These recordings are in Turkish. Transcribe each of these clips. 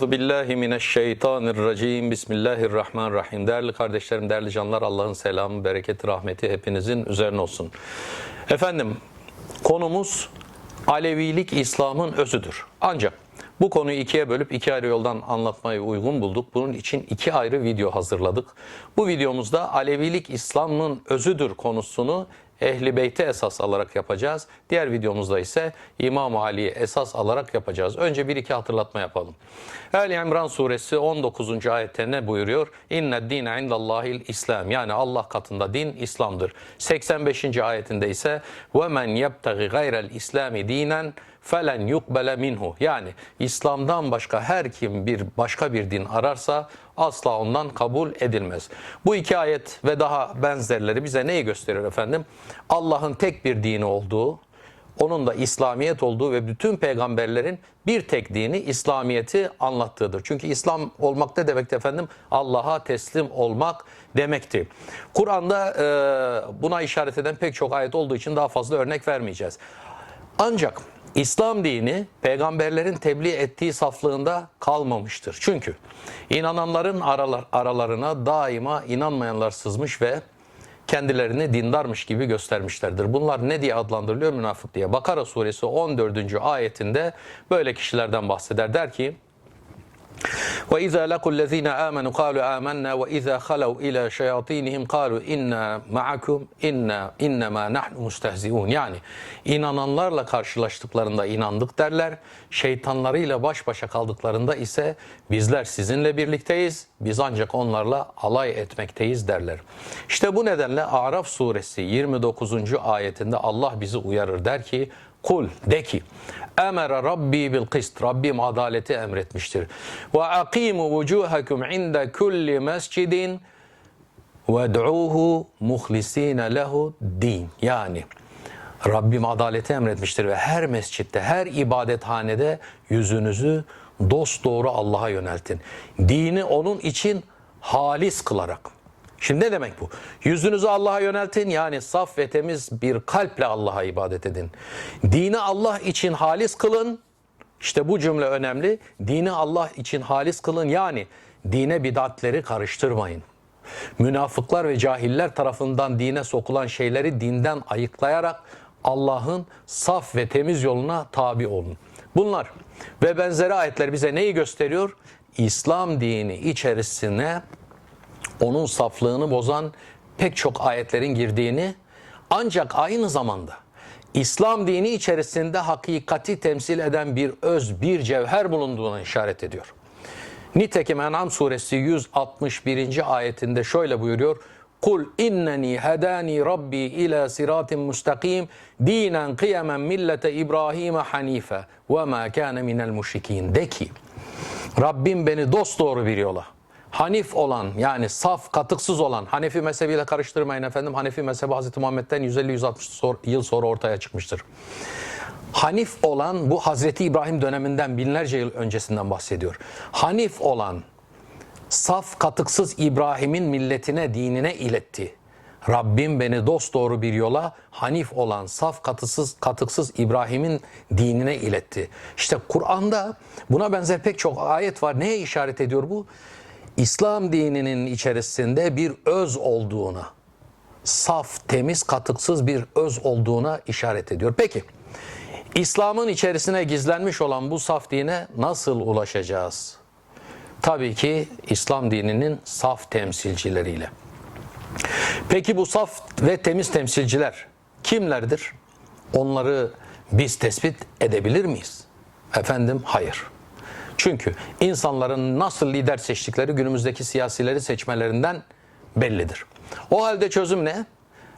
Euzu billahi mineşşeytanirracim. Bismillahirrahmanirrahim. Değerli kardeşlerim, değerli canlar, Allah'ın selamı, bereketi, rahmeti hepinizin üzerine olsun. Efendim, konumuz Alevilik İslam'ın özüdür. Ancak bu konuyu ikiye bölüp iki ayrı yoldan anlatmayı uygun bulduk. Bunun için iki ayrı video hazırladık. Bu videomuzda Alevilik İslam'ın özüdür konusunu Ehli Beyt'e esas alarak yapacağız. Diğer videomuzda ise İmam Ali'yi esas alarak yapacağız. Önce bir iki hatırlatma yapalım. Ali İmran suresi 19. ayette ne buyuruyor? İnne dine indallahil İslam. Yani Allah katında din İslam'dır. 85. ayetinde ise ve men yebtagi gayrel İslami dinen felen yukbele minhu. Yani İslam'dan başka her kim bir başka bir din ararsa asla ondan kabul edilmez. Bu iki ayet ve daha benzerleri bize neyi gösteriyor efendim? Allah'ın tek bir dini olduğu, onun da İslamiyet olduğu ve bütün peygamberlerin bir tek dini İslamiyeti anlattığıdır. Çünkü İslam olmak ne demekti efendim? Allah'a teslim olmak demekti. Kur'an'da buna işaret eden pek çok ayet olduğu için daha fazla örnek vermeyeceğiz. Ancak İslam dini peygamberlerin tebliğ ettiği saflığında kalmamıştır. Çünkü inananların aralar, aralarına daima inanmayanlar sızmış ve kendilerini dindarmış gibi göstermişlerdir. Bunlar ne diye adlandırılıyor? Münafık diye. Bakara suresi 14. ayetinde böyle kişilerden bahseder. Der ki وإذا لقوا الذين آمنوا قالوا آمنا وإذا خلوا إلى شياطينهم قالوا إنا معكم إنا إنما نحن مستهزئون yani inananlarla karşılaştıklarında inandık derler şeytanlarıyla baş başa kaldıklarında ise bizler sizinle birlikteyiz biz ancak onlarla alay etmekteyiz derler. İşte bu nedenle Araf suresi 29. ayetinde Allah bizi uyarır der ki Kul de ki Emere Rabbi bil kist. Rabbim adaleti emretmiştir. Ve akimu vucuhakum inde kulli mescidin ve'duhu muhlisine lehu din. Yani Rabbim adaleti emretmiştir ve her mescitte, her ibadethanede yüzünüzü dost doğru Allah'a yöneltin. Dini onun için halis kılarak. Şimdi ne demek bu? Yüzünüzü Allah'a yöneltin yani saf ve temiz bir kalple Allah'a ibadet edin. Dini Allah için halis kılın. İşte bu cümle önemli. Dini Allah için halis kılın yani dine bidatleri karıştırmayın. Münafıklar ve cahiller tarafından dine sokulan şeyleri dinden ayıklayarak Allah'ın saf ve temiz yoluna tabi olun. Bunlar ve benzeri ayetler bize neyi gösteriyor? İslam dini içerisine onun saflığını bozan pek çok ayetlerin girdiğini ancak aynı zamanda İslam dini içerisinde hakikati temsil eden bir öz, bir cevher bulunduğuna işaret ediyor. Nitekim En'am suresi 161. ayetinde şöyle buyuruyor. Kul inneni hedani rabbi ila siratin mustakim dinen kıyamen millete İbrahim hanife ve ma kana minel müşrikin. De ki Rabbim beni dosdoğru bir yola Hanif olan yani saf katıksız olan Hanefi mezhebiyle karıştırmayın efendim. Hanefi mezhebi Hazreti Muhammed'den 150-160 yıl sonra ortaya çıkmıştır. Hanif olan bu Hazreti İbrahim döneminden binlerce yıl öncesinden bahsediyor. Hanif olan saf katıksız İbrahim'in milletine dinine iletti. Rabbim beni dost doğru bir yola Hanif olan saf katısız katıksız İbrahim'in dinine iletti. İşte Kur'an'da buna benzer pek çok ayet var. Neye işaret ediyor bu? İslam dininin içerisinde bir öz olduğuna, saf, temiz, katıksız bir öz olduğuna işaret ediyor. Peki, İslam'ın içerisine gizlenmiş olan bu saf dine nasıl ulaşacağız? Tabii ki İslam dininin saf temsilcileriyle. Peki bu saf ve temiz temsilciler kimlerdir? Onları biz tespit edebilir miyiz? Efendim hayır. Çünkü insanların nasıl lider seçtikleri günümüzdeki siyasileri seçmelerinden bellidir. O halde çözüm ne?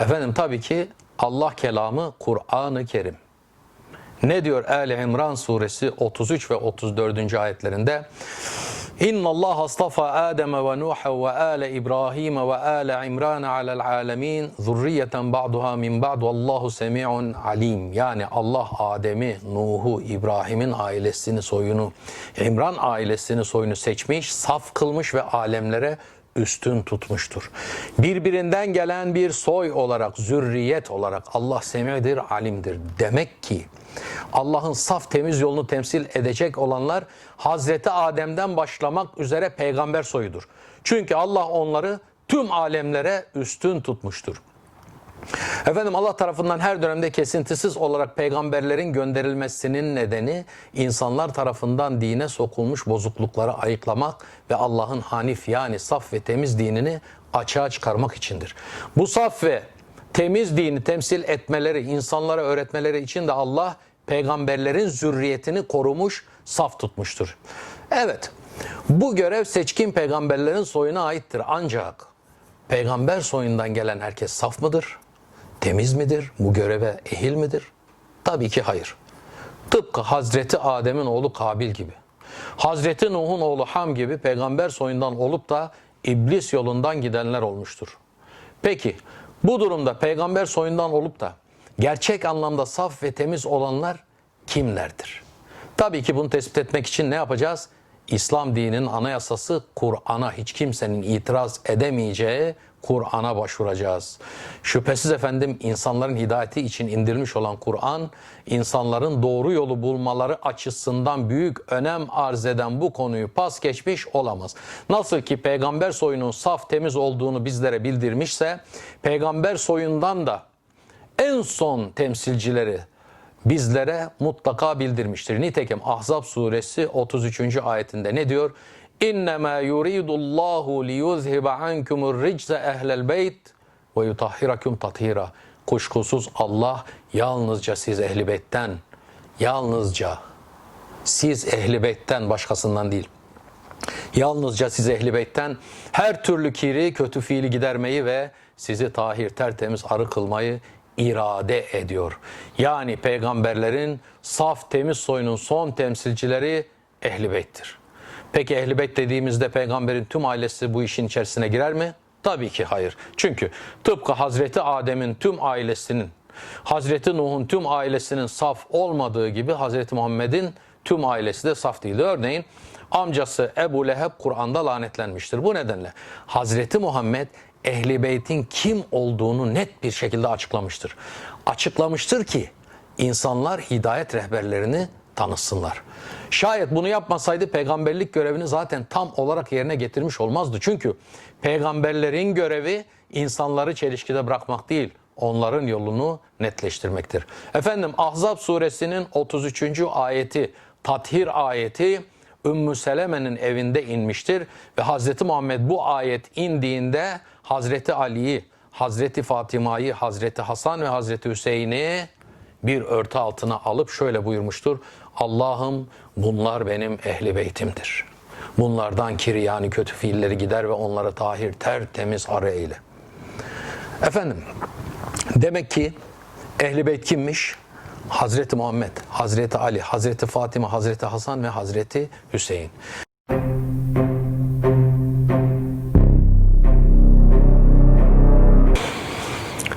Efendim tabii ki Allah kelamı Kur'an-ı Kerim. Ne diyor Ali İmran suresi 33 ve 34. ayetlerinde? İnna Allah astafa Adem ve Nuh ve ale İbrahim ve ale İmran alel alemin zurriyeten ba'duha min ba'd vallahu semi'un alim. Yani Allah Adem'i, Nuh'u, İbrahim'in ailesini, soyunu, İmran ailesini, soyunu seçmiş, saf kılmış ve alemlere üstün tutmuştur. Birbirinden gelen bir soy olarak, zürriyet olarak Allah semidir, alimdir. Demek ki Allah'ın saf temiz yolunu temsil edecek olanlar Hazreti Adem'den başlamak üzere peygamber soyudur. Çünkü Allah onları tüm alemlere üstün tutmuştur. Efendim Allah tarafından her dönemde kesintisiz olarak peygamberlerin gönderilmesinin nedeni insanlar tarafından dine sokulmuş bozuklukları ayıklamak ve Allah'ın hanif yani saf ve temiz dinini açığa çıkarmak içindir. Bu saf ve temiz dini temsil etmeleri, insanlara öğretmeleri için de Allah peygamberlerin zürriyetini korumuş, saf tutmuştur. Evet, bu görev seçkin peygamberlerin soyuna aittir. Ancak peygamber soyundan gelen herkes saf mıdır? Temiz midir? Bu göreve ehil midir? Tabii ki hayır. Tıpkı Hazreti Adem'in oğlu Kabil gibi. Hazreti Nuh'un oğlu Ham gibi peygamber soyundan olup da iblis yolundan gidenler olmuştur. Peki bu durumda peygamber soyundan olup da gerçek anlamda saf ve temiz olanlar kimlerdir? Tabii ki bunu tespit etmek için ne yapacağız? İslam dininin anayasası Kur'an'a hiç kimsenin itiraz edemeyeceği Kur'an'a başvuracağız. Şüphesiz efendim insanların hidayeti için indirilmiş olan Kur'an, insanların doğru yolu bulmaları açısından büyük önem arz eden bu konuyu pas geçmiş olamaz. Nasıl ki peygamber soyunun saf temiz olduğunu bizlere bildirmişse, peygamber soyundan da en son temsilcileri bizlere mutlaka bildirmiştir. Nitekim Ahzab suresi 33. ayetinde ne diyor? İnnemâ yuridullahu liyuzhiba ankumur ricze ehlel beyt ve yutahhirakum tathira. Kuşkusuz Allah yalnızca siz ehli beytten, yalnızca siz ehli beytten başkasından değil. Yalnızca siz ehli beytten her türlü kiri, kötü fiili gidermeyi ve sizi tahir, tertemiz, arı kılmayı irade ediyor. Yani peygamberlerin saf, temiz soyunun son temsilcileri ehli beyttir. Peki ehli beyt dediğimizde peygamberin tüm ailesi bu işin içerisine girer mi? Tabii ki hayır. Çünkü tıpkı Hazreti Adem'in tüm ailesinin, Hazreti Nuh'un tüm ailesinin saf olmadığı gibi Hazreti Muhammed'in tüm ailesi de saf değildi. Örneğin amcası Ebu Leheb Kur'an'da lanetlenmiştir. Bu nedenle Hazreti Muhammed Ehli Beyt'in kim olduğunu net bir şekilde açıklamıştır. Açıklamıştır ki insanlar hidayet rehberlerini tanısınlar. Şayet bunu yapmasaydı peygamberlik görevini zaten tam olarak yerine getirmiş olmazdı. Çünkü peygamberlerin görevi insanları çelişkide bırakmak değil, onların yolunu netleştirmektir. Efendim Ahzab suresinin 33. ayeti, tathir ayeti Ümmü Seleme'nin evinde inmiştir ve Hazreti Muhammed bu ayet indiğinde Hazreti Ali'yi, Hazreti Fatıma'yı, Hazreti Hasan ve Hazreti Hüseyin'i bir örtü altına alıp şöyle buyurmuştur. Allah'ım bunlar benim ehli beytimdir. Bunlardan kiri yani kötü fiilleri gider ve onları tahir tertemiz arı eyle. Efendim demek ki ehli beyt kimmiş? Hazreti Muhammed, Hazreti Ali, Hazreti Fatıma, Hazreti Hasan ve Hazreti Hüseyin.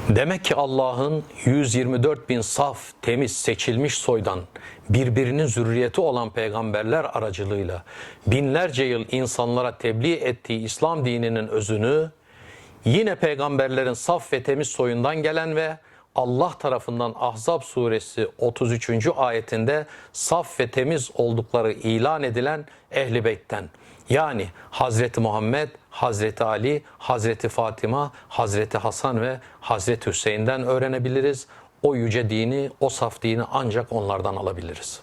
Demek ki Allah'ın 124 bin saf, temiz, seçilmiş soydan birbirinin zürriyeti olan peygamberler aracılığıyla binlerce yıl insanlara tebliğ ettiği İslam dininin özünü yine peygamberlerin saf ve temiz soyundan gelen ve Allah tarafından Ahzab suresi 33. ayetinde saf ve temiz oldukları ilan edilen Ehli Beyt'ten yani Hazreti Muhammed, Hazreti Ali, Hazreti Fatıma, Hazreti Hasan ve Hazreti Hüseyin'den öğrenebiliriz. O yüce dini, o saf dini ancak onlardan alabiliriz.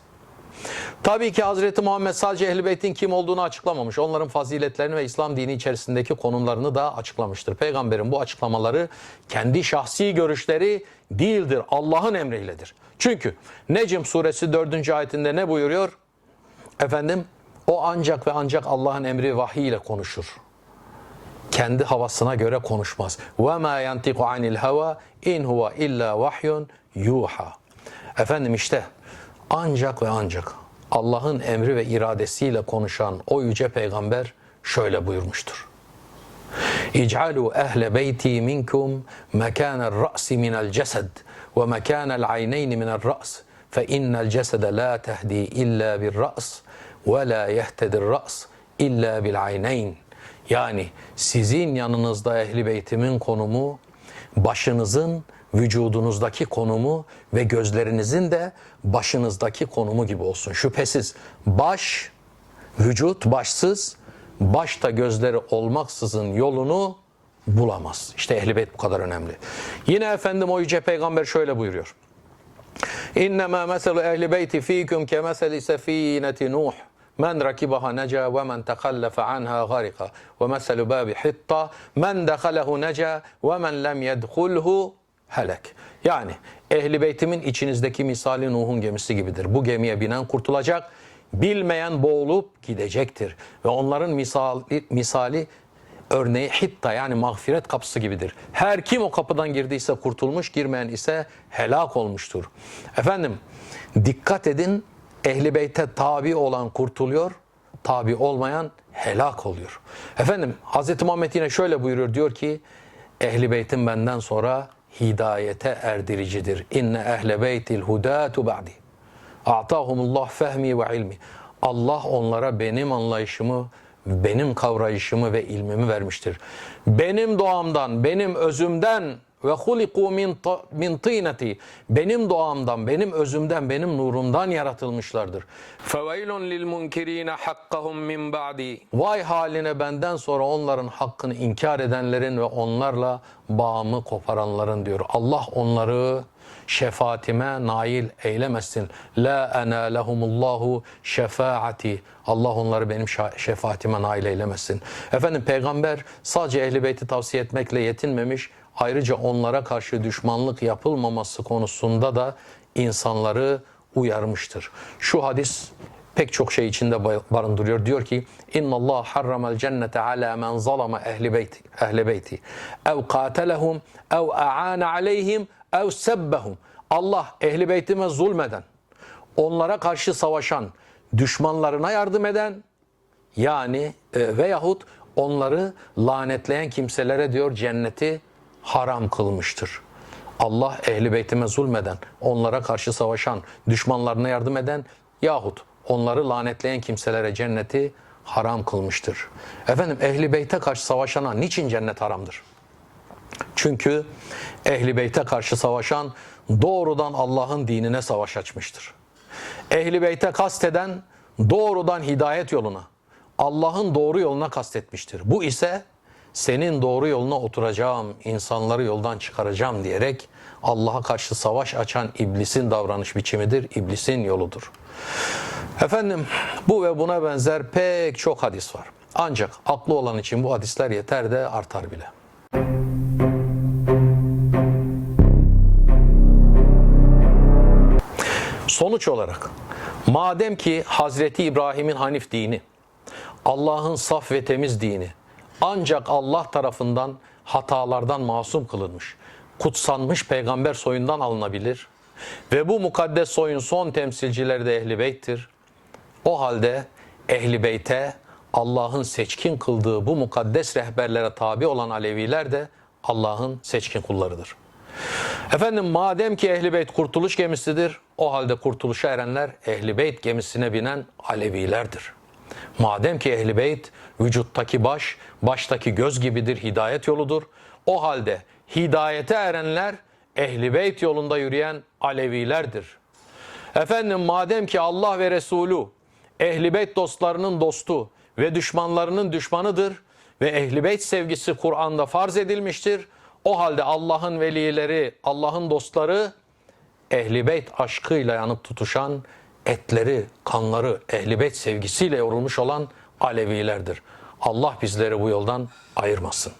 Tabii ki Hazreti Muhammed sadece Ehl-i kim olduğunu açıklamamış. Onların faziletlerini ve İslam dini içerisindeki konumlarını da açıklamıştır. Peygamberin bu açıklamaları kendi şahsi görüşleri değildir. Allah'ın emriyledir. Çünkü Necm suresi 4. ayetinde ne buyuruyor? Efendim o ancak ve ancak Allah'ın emri vahiy ile konuşur. Kendi havasına göre konuşmaz. Ve ma yantiku anil hava in huve illa vahyun yuha. Efendim işte ancak ve ancak Allah'ın emri ve iradesiyle konuşan o yüce peygamber şöyle buyurmuştur. İc'alû ehle beyti minkum mekânel ra'si minel cesed ve mekânel ayneyni minel ra's fe innel cesede la tehdi illa bir ra's ve la yehtedir ra's illa bil ayneyn Yani sizin yanınızda ehli beytimin konumu başınızın vücudunuzdaki konumu ve gözlerinizin de başınızdaki konumu gibi olsun. Şüphesiz baş, vücut başsız, başta gözleri olmaksızın yolunu bulamaz. İşte ehli beyt bu kadar önemli. Yine efendim o yüce peygamber şöyle buyuruyor. İnnemâ meselu ehli beyti fîküm ke meseli sefîneti Nuh. Ve men tehallefe anha garika. Ve meselu babi hitta. Men dehalehu neca ve men lem yedhulhu helek. Yani ehli beytimin içinizdeki misali Nuh'un gemisi gibidir. Bu gemiye binen kurtulacak. Bilmeyen boğulup gidecektir. Ve onların misali, misali örneği hitta yani mağfiret kapısı gibidir. Her kim o kapıdan girdiyse kurtulmuş, girmeyen ise helak olmuştur. Efendim dikkat edin ehli beyte tabi olan kurtuluyor, tabi olmayan helak oluyor. Efendim Hz. Muhammed yine şöyle buyuruyor diyor ki ehli beytin benden sonra hidayete erdiricidir. İnne ehle beytil hudatu ba'di. A'tahumullah fehmi ve ilmi. Allah onlara benim anlayışımı, benim kavrayışımı ve ilmimi vermiştir. Benim doğamdan, benim özümden ve huliku min min tineti. Benim doğamdan, benim özümden, benim nurumdan yaratılmışlardır. Feveylun lil munkirine hakkahum min ba'di. Vay haline benden sonra onların hakkını inkar edenlerin ve onlarla bağımı koparanların diyor. Allah onları şefaatime nail eylemesin. La ena lehumullahu şefaati. Allah onları benim şefaatime nail eylemesin. Efendim peygamber sadece ehli beyti tavsiye etmekle yetinmemiş. Ayrıca onlara karşı düşmanlık yapılmaması konusunda da insanları uyarmıştır. Şu hadis pek çok şey içinde barındırıyor. Diyor ki İnna Allah harramel cennete ala men zalama ehli beyti ehli beyti ev qatelehum ev aana aleyhim ev sebbehum. Allah ehli beytime zulmeden, onlara karşı savaşan, düşmanlarına yardım eden yani e, veyahut onları lanetleyen kimselere diyor cenneti haram kılmıştır. Allah ehli beytime zulmeden, onlara karşı savaşan, düşmanlarına yardım eden yahut onları lanetleyen kimselere cenneti haram kılmıştır. Efendim ehli beyte karşı savaşana niçin cennet haramdır? Çünkü ehli beyte karşı savaşan doğrudan Allah'ın dinine savaş açmıştır. Ehli beyte kasteden doğrudan hidayet yoluna, Allah'ın doğru yoluna kastetmiştir. Bu ise senin doğru yoluna oturacağım, insanları yoldan çıkaracağım diyerek Allah'a karşı savaş açan iblisin davranış biçimidir, iblisin yoludur. Efendim bu ve buna benzer pek çok hadis var. Ancak aklı olan için bu hadisler yeter de artar bile. Sonuç olarak madem ki Hazreti İbrahim'in Hanif dini, Allah'ın saf ve temiz dini ancak Allah tarafından hatalardan masum kılınmış, kutsanmış peygamber soyundan alınabilir ve bu mukaddes soyun son temsilcileri de Ehli Beyt'tir. O halde Ehli Beyt'e Allah'ın seçkin kıldığı bu mukaddes rehberlere tabi olan Aleviler de Allah'ın seçkin kullarıdır. Efendim madem ki Ehli Beyt kurtuluş gemisidir, o halde kurtuluşa erenler Ehli Beyt gemisine binen Alevilerdir. Madem ki Ehli Beyt vücuttaki baş, baştaki göz gibidir, hidayet yoludur. O halde hidayete erenler Ehli Beyt yolunda yürüyen Alevilerdir. Efendim madem ki Allah ve Resulü Ehli Beyt dostlarının dostu ve düşmanlarının düşmanıdır ve Ehli Beyt sevgisi Kur'an'da farz edilmiştir. O halde Allah'ın velileri, Allah'ın dostları Ehli Beyt aşkıyla yanıp tutuşan, etleri, kanları Ehli Beyt sevgisiyle yorulmuş olan Alevilerdir. Allah bizleri bu yoldan ayırmasın.